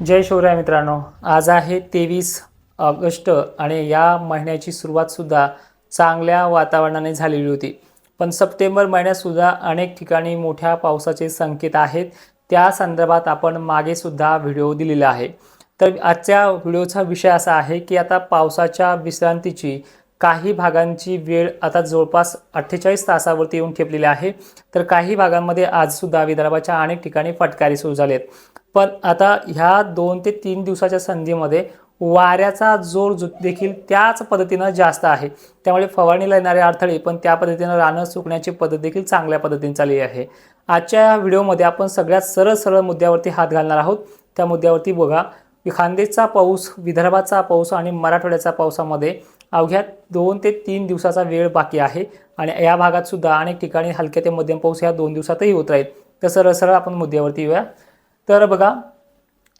जय शिवराय मित्रांनो. आज आहे तेवीस ऑगस्ट आणि या महिन्याची सुरुवातसुद्धा चांगल्या वातावरणाने झालेली होती. पण सप्टेंबर महिन्यातसुद्धा अनेक ठिकाणी मोठ्या पावसाचे संकेत आहेत. त्या संदर्भात आपण मागेसुद्धा व्हिडिओ दिलेला आहे. तर आजच्या व्हिडिओचा विषय असा आहे की आता पावसाच्या विश्रांतीची काही भागांची वेळ आता जवळपास अठ्ठेचाळीस तासावरती येऊन ठेपलेली आहे. तर काही भागांमध्ये आजसुद्धा विदर्भाच्या अनेक ठिकाणी फटकारी सुरू झाले आहेत पण आता ह्या दोन ते तीन दिवसाच्या संधीमध्ये वाऱ्याचा जोर जो देखील त्याच पद्धतीनं जास्त आहे. त्यामुळे फवारणीला येणारे अडथळे पण त्या पद्धतीनं रानं सुकण्याची पद्धत देखील चांगल्या पद्धतीने चालली आहे. आजच्या या व्हिडिओमध्ये आपण सगळ्यात सरळ सरळ मुद्द्यावरती हात घालणार आहोत. त्या मुद्द्यावरती बघा खांदेचा पाऊस विदर्भाचा पाऊस आणि मराठवाड्याचा पावसामध्ये अवघ्या दोन ते तीन दिवसाचा वेळ बाकी आहे आणि या भागात सुद्धा अनेक ठिकाणी हलक्या ते मध्यम पाऊस ह्या दोन दिवसातही होत राहील. तर सरळ सरळ आपण मुद्द्यावरती येऊया. तर बघा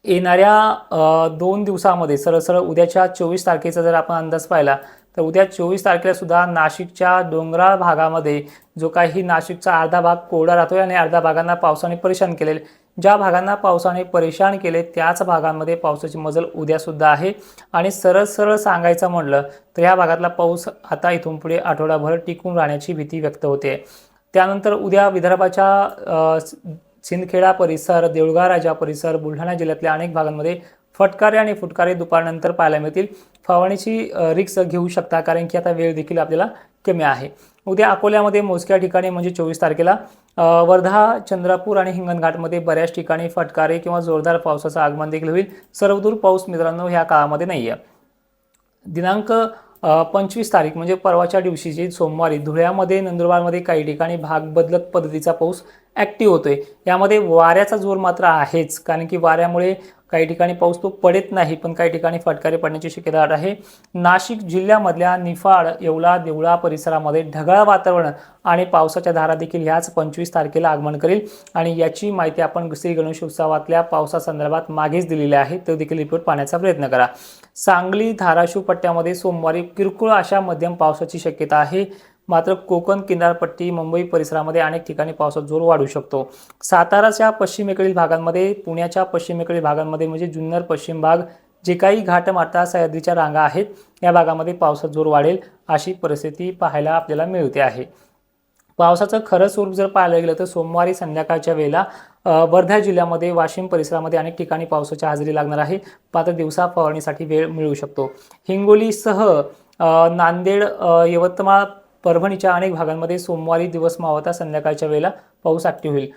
येणाऱ्या दोन दिवसामध्ये सरळ सरळ उद्याच्या चोवीस तारखेचा जर आपण अंदाज पाहिला तर उद्या चोवीस तारखेला सुद्धा नाशिकच्या डोंगराळ भागामध्ये जो काही नाशिकचा अर्धा भाग कोरडा राहतोय आणि अर्धा भागांना पावसाने परेशान केले ज्या भागांना पावसाने परेशान केले त्याच भागांमध्ये पावसाची मजल उद्यासुद्धा आहे. आणि सरळ सरळ सांगायचं म्हटलं तर या भागातला पाऊस आता इथून पुढे आठवडाभर टिकून राहण्याची भीती व्यक्त होते. त्यानंतर उद्या विदर्भाच्या सिंदखेडा परिसर देऊळगाव राजा परिसर बुलढाणा जिल्ह्यातल्या अनेक भागांमध्ये फटकारे आणि फुटकारे दुपारनंतर पाहायला मिळतील. फवारणीची रिक्स घेऊ शकता कारण की आता वेळ देखील आपल्याला कमी आहे. उद्या अकोल्यामध्ये मोजक्या ठिकाणी म्हणजे चोवीस तारखेला वर्धा चंद्रपूर आणि हिंगणघाटमध्ये बऱ्याच ठिकाणी फटकारे किंवा जोरदार पावसाचं आगमन देखील होईल. सर्वदूर पाऊस मित्रांनो ह्या काळामध्ये नाही आहे दिनांक पंचवीस तारीख म्हणजे परवाच्या दिवशीची सोमवारी धुळ्यामध्ये नंदुरबारमध्ये काही ठिकाणी भाग बदलत पद्धतीचा पाऊस ॲक्टिव्ह होतो आहे यामध्ये वाऱ्याचा जोर मात्र आहेच कारण की वाऱ्यामुळे काही ठिकाणी पाऊस तो पडत नाही पण काही ठिकाणी फटकारे पडण्याची शक्यता आहे. नाशिक जिल्ह्यामधल्या निफाड येवला देवळा परिसरामध्ये ढगाळ वातावरण आणि पावसाच्या धारा देखील ह्याच पंचवीस तारखेला आगमन करेल. आणि याची माहिती आपण श्री गणेश उत्सवातल्या पावसासंदर्भात मागेच दिलेली आहे. तो देखील रिपोर्ट पाहण्याचा प्रयत्न करा. सांगली धाराशिव पट्ट्यामध्ये सोमवारी किरकोळ अशा मध्यम पावसाची शक्यता आहे. मात्र कोकण किनारपट्टी मुंबई परिसरामध्ये अनेक ठिकाणी पावसाचा जोर वाढू शकतो. साताराच्या पश्चिमेकडील भागांमध्ये पुण्याच्या पश्चिमेकडील भागांमध्ये म्हणजे जुन्नर पश्चिम भाग जे काही घाटमाता सह्याद्रीच्या रांगा आहेत या भागामध्ये पावसाचा जोर वाढेल अशी परिस्थिती पाहायला आपल्याला मिळते आहे. पावसाचं खरं स्वरूप जर पाहायला गेलं तर सोमवारी संध्याकाळच्या वेळेला वर्धा जिल्ह्यामध्ये वाशिम परिसरामध्ये अनेक ठिकाणी पावसाची हजेरी लागणार आहे. मात्र दिवसा फवारणीसाठी वेळ मिळू शकतो. हिंगोलीसह नांदेड यवतमाळ परभणीच्या अनेक भागांमध्ये सोमवारी दिवस मावता संध्याकाळच्या वेळेला पाऊस ॲक्टिव्ह होईल.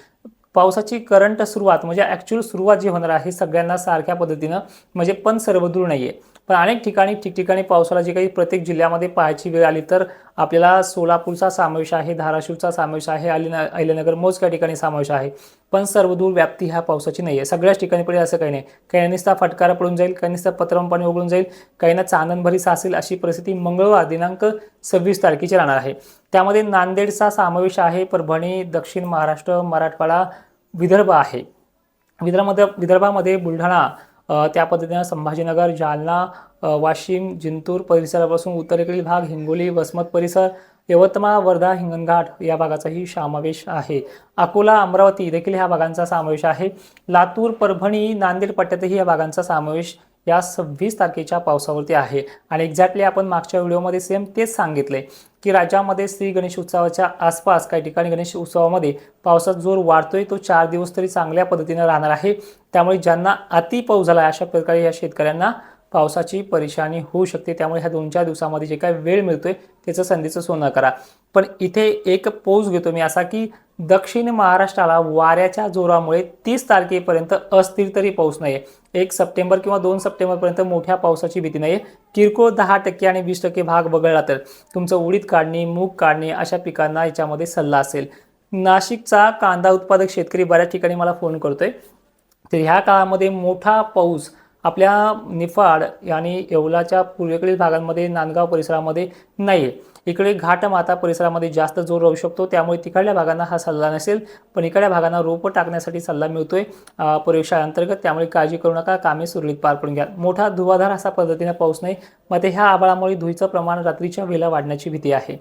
पावसाची करंट सुरुवात म्हणजे ॲक्च्युअल सुरुवात जी होणार आहे सगळ्यांना सारख्या पद्धतीनं म्हणजे पण सर्वदूर नाही आहे पण अनेक ठिकाणी ठिकठिकाणी पावसाला जी काही प्रत्येक जिल्ह्यामध्ये पाहायची वेळ आली तर आपल्याला सोलापूरचा समावेश आहे धाराशिवचा समावेश आहे अलिन अहिल्यानगर मोजक्या ठिकाणी समावेश आहे. पण सर्वदूर व्याप्ती ह्या पावसाची नाही आहे. सगळ्याच ठिकाणी पडेल असं काही नाही. काही निस्ता फटकारा पडून जाईल काही निस्ता पत्रम पाणी उघडून जाईल काहींना चांदणभरी सासेल अशी परिस्थिती मंगळवार दिनांक सव्वीस तारखेची राहणार आहे. त्यामध्ये नांदेडचा समावेश आहे परभणी दक्षिण महाराष्ट्र मराठवाडा विदर्भ आहे. विदर्भामध्ये विदर्भामध्ये बुलढाणा त्या पद्धतीनं संभाजीनगर जालना वाशिम जिंतूर परिसरापासून उत्तरेकडील भाग हिंगोली वसमत परिसर यवतमाळ वर्धा हिंगणघाट या भागाचाही समावेश आहे. अकोला अमरावती देखील ह्या भागांचा समावेश आहे. लातूर परभणी नांदेड पट्ट्यातही या भागांचा समावेश या सव्वीस तारखेच्या पावसावरती आहे. आणि एक्झॅक्टली आपण मागच्या व्हिडिओमध्ये सेम तेच सांगितले की राज्यामध्ये श्री गणेश उत्सवाच्या आसपास काही ठिकाणी गणेश उत्सवामध्ये पावसात जोर वाढतोय तो चार दिवस तरी चांगल्या पद्धतीनं राहणार आहे. त्यामुळे ज्यांना अति पाऊस झाला आहे, अशा प्रकारे या शेतकऱ्यांना पावसाची परेशानी होऊ शकते. त्यामुळे ह्या दोन चार दिवसामध्ये जे काही वेळ मिळतोय त्याचं संधीचं सोनं करा. पण इथे एक पोज घेतो मी असा की दक्षिण महाराष्ट्राला वाऱ्याच्या जोरामुळे तीस तारखेपर्यंत अस्थिर तरी पाऊस नाही आहे एक सप्टेंबर किंवा दोन सप्टेंबरपर्यंत मोठ्या पावसाची भीती नाही आहे किरकोळ दहा टक्के आणि वीस टक्के भाग वगळला तर. तुमचं उडीद काढणी मूग काढणी अशा पिकांना याच्यामध्ये सल्ला असेल. नाशिकचा कांदा उत्पादक शेतकरी बऱ्याच ठिकाणी मला फोन करतोय. तर ह्या काळामध्ये मोठा पाऊस आपल्या निफाड आणि येवलाच्या पूर्वेकडील भागांमध्ये नांदगाव परिसरामध्ये नाही आहे इकडे घाटमाता परिसरामध्ये जास्त जोर राहू शकतो. त्यामुळे तिकडल्या भागांना हा सल्ला नसेल पण इकडल्या भागांना रोपं टाकण्यासाठी सल्ला मिळतोय अं, प्रयोगशाळांतर्गत. त्यामुळे काळजी करू नका कामे सुरळीत पार पडून घ्या. मोठा धुवाधार असा पद्धतीने पाऊस नाही मग ते ह्या आबाळामुळे धुईचं प्रमाण रात्रीच्या वेळेला वाढण्याची भीती आहे.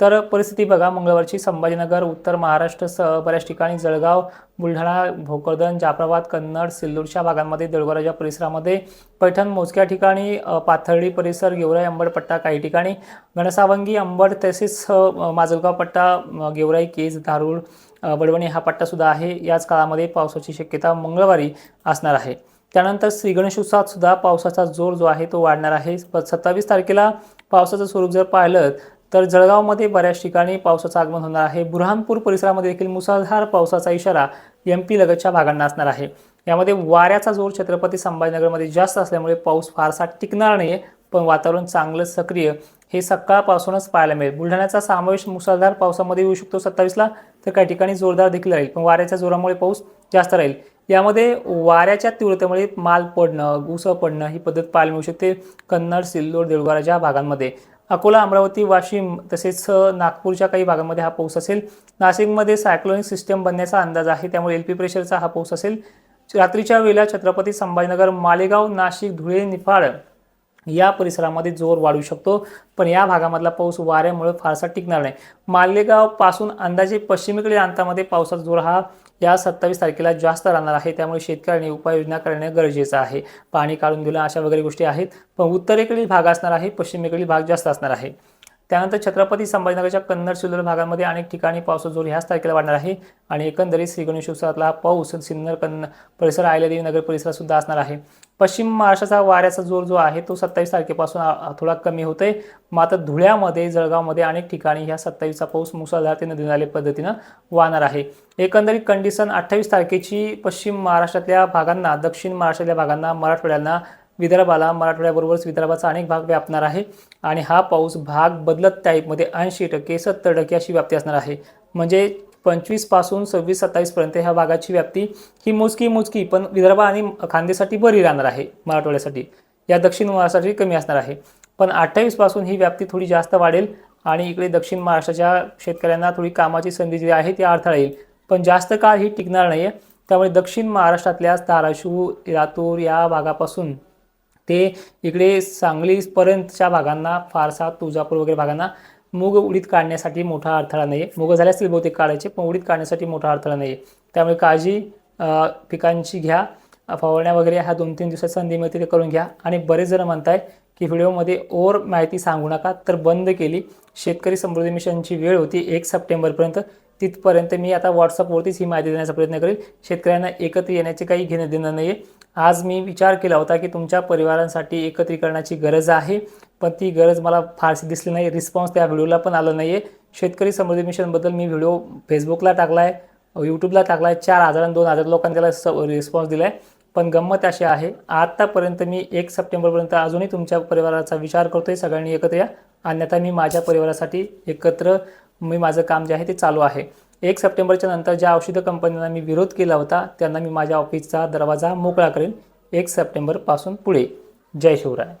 तर परिस्थिती बघा मंगळवारची संभाजीनगर उत्तर महाराष्ट्रसह बऱ्याच ठिकाणी जळगाव बुलढाणा भोकरदन जाफराबाद कन्नड सिल्लोडच्या भागांमध्ये देऊळगावच्या परिसरामध्ये पैठण मोजक्या ठिकाणी पाथर्डी परिसर गेवराई अंबड पट्टा काही ठिकाणी घनसावंगी अंबड तसेच माजलगाव पट्टा गेवराई केज धारूळ वडवणी बडवणी हा पट्टासुद्धा आहे. याच काळामध्ये पावसाची शक्यता मंगळवारी असणार आहे. त्यानंतर श्री गणेश सुद्धा पावसाचा जोर जो आहे तो वाढणार आहे. सत्तावीस तारखेला पावसाचं स्वरूप जर पाहिलं तर जळगावमध्ये बऱ्याच ठिकाणी पावसाचं आगमन होणार आहे. बुरहानपूर परिसरामध्ये देखील मुसळधार पावसाचा इशारा एम पी लगतच्या भागांना असणार आहे. यामध्ये वाऱ्याचा जोर छत्रपती संभाजीनगरमध्ये जास्त असल्यामुळे पाऊस फारसा टिकणार नाही पण वातावरण चांगलं सक्रिय हे सकाळपासूनच पाहायला मिळेल. बुलढाण्याचा समावेश मुसळधार पावसामध्ये येऊ शकतो सत्तावीसला तर काही ठिकाणी जोरदार देखील राहील पण वाऱ्याच्या जोरामुळे पाऊस जास्त राहील. यामध्ये वाऱ्याच्या तीव्रतेमुळे माल पडणं घुसं पडणं ही पद्धत पाहायला मिळू शकते कन्नड सिल्लोड देऊळगावच्या भागांमध्ये. अकोला अमरावती वाशिम तसेच नागपूरच्या काही भागामध्ये हा पाऊस असेल. नाशिकमध्ये सायक्लोनिक सिस्टम बनण्याचा अंदाज आहे. त्यामुळे एल पी प्रेशरचा हा पाऊस असेल. रात्रीच्या वेळेला छत्रपती संभाजीनगर मालेगाव नाशिक धुळे निफाड या परिसरामध्ये जोर वाढू शकतो. पण या भागामधला पाऊस वाऱ्यामुळे फारसा टिकणार नाही. मालेगावपासून अंदाजे पश्चिमेकडील अंतामध्ये पावसाचा जोर हा या सत्तावीस तारखेला जास्त राहणार आहे. त्यामुळे शेतकऱ्यांनी उपाययोजना करणे गरजेचं आहे. पाणी काढून दिलं अशा वगैरे गोष्टी आहेत. पण उत्तरेकडील भाग असणार आहे. पश्चिमेकडील भाग जास्त असणार आहे. त्यानंतर छत्रपती संभाजीनगरच्या कन्नड सिल्लोड भागामध्ये अनेक ठिकाणी पावसाचा जोर ह्याच तारखेला वाढणार आहे. आणि एकंदरीत श्री गणेश उत्सवातला हा पाऊस सिन्नर कन्न परिसर आयल्यादेवी नगर परिसरात सुद्धा असणार आहे. पश्चिम महाराष्ट्राचा वाऱ्याचा जोर जो आहे तो सत्तावीस तारखेपासून थोडा कमी होतोय. मात्र धुळ्यामध्ये जळगावमध्ये अनेक ठिकाणी ह्या सत्तावीसचा पाऊस मुसळधार ते नदी नाले पद्धतीनं वाहणार आहे. एकंदरीत कंडिशन अठ्ठावीस तारखेची पश्चिम महाराष्ट्रातल्या भागांना दक्षिण महाराष्ट्रातल्या भागांना मराठवाड्यांना विदर्भाला मराठवाड्याबरोबरच विदर्भाचा अनेक भाग व्यापणार आहे आणि हा पाऊस भाग बदलत टाईपमध्ये ऐंशी टक्के सत्तर टक्के अशी व्याप्ती असणार आहे. म्हणजे पंचवीसपासून सव्वीस सत्तावीसपर्यंत ह्या भागाची व्याप्ती ही मोजकी मोजकी पण विदर्भ आणि खांदेसाठी बरी राहणार आहे मराठवाड्यासाठी. या दक्षिण महाराष्ट्रासाठी कमी असणार आहे. पण अठ्ठावीसपासून ही व्याप्ती थोडी जास्त वाढेल आणि इकडे दक्षिण महाराष्ट्राच्या शेतकऱ्यांना थोडी कामाची संधी जी आहे ती अडथळा येईल. पण जास्त काळ ही टिकणार नाही आहे त्यामुळे दक्षिण महाराष्ट्रातल्या धाराशिव लातूर या भागापासून ते इकडे सांगलीपर्यंतच्या भागांना फारसा तुळजापूर वगैरे भागांना मूग उडीद काढण्यासाठी मोठा अडथळा नाही आहे मूग झाले असतील बहुतेक काढायचे पण उडीद काढण्यासाठी मोठा अडथळा नाही आहे त्यामुळे काळजी पिकांची घ्या फवारण्या वगैरे ह्या दोन तीन दिवसात संधी मिळते ते करून घ्या. आणि बरेच जण म्हणताय की व्हिडिओमध्ये ओवर माहिती सांगू नका तर बंद केली. शेतकरी समृद्धी मिशनची वेळ होती एक सप्टेंबरपर्यंत. तिथपर्यंत मी आता व्हॉट्सअपवरतीच ही माहिती देण्याचा प्रयत्न करेल. शेतकऱ्यांना एकत्र येण्याचे काही घेणं देणं नाही आहे आज मी विचार केला होता की तुमच्या परिवारांसाठी एकत्रीकरणाची गरज आहे पण ती गरज मला फारशी दिसली नाही. रिस्पॉन्स त्या व्हिडिओला पण आलं नाही आहे शेतकरी समृद्धी मिशनबद्दल मी व्हिडिओ फेसबुकला टाकला आहे यूट्यूबला टाकला आहे चार हजार आणि दोन हजार लोकांनी त्याला स रिस्पॉन्स दिला आहे पण गंमत अशी आहे आत्तापर्यंत मी एक सप्टेंबरपर्यंत अजूनही तुमच्या परिवाराचा विचार करतोय. सगळ्यांनी एकत्र या. अन्यथा मी माझ्या परिवारासाठी एकत्र मी माझं काम जे आहे ते चालू आहे. एक सप्टेंबरच्या नंतर ज्या औषध कंपन्यांना मी विरोध केला होता त्यांना मी माझ्या ऑफिसचा दरवाजा मोकळा करेन एक सप्टेंबरपासून पुढे. जय शिवराय.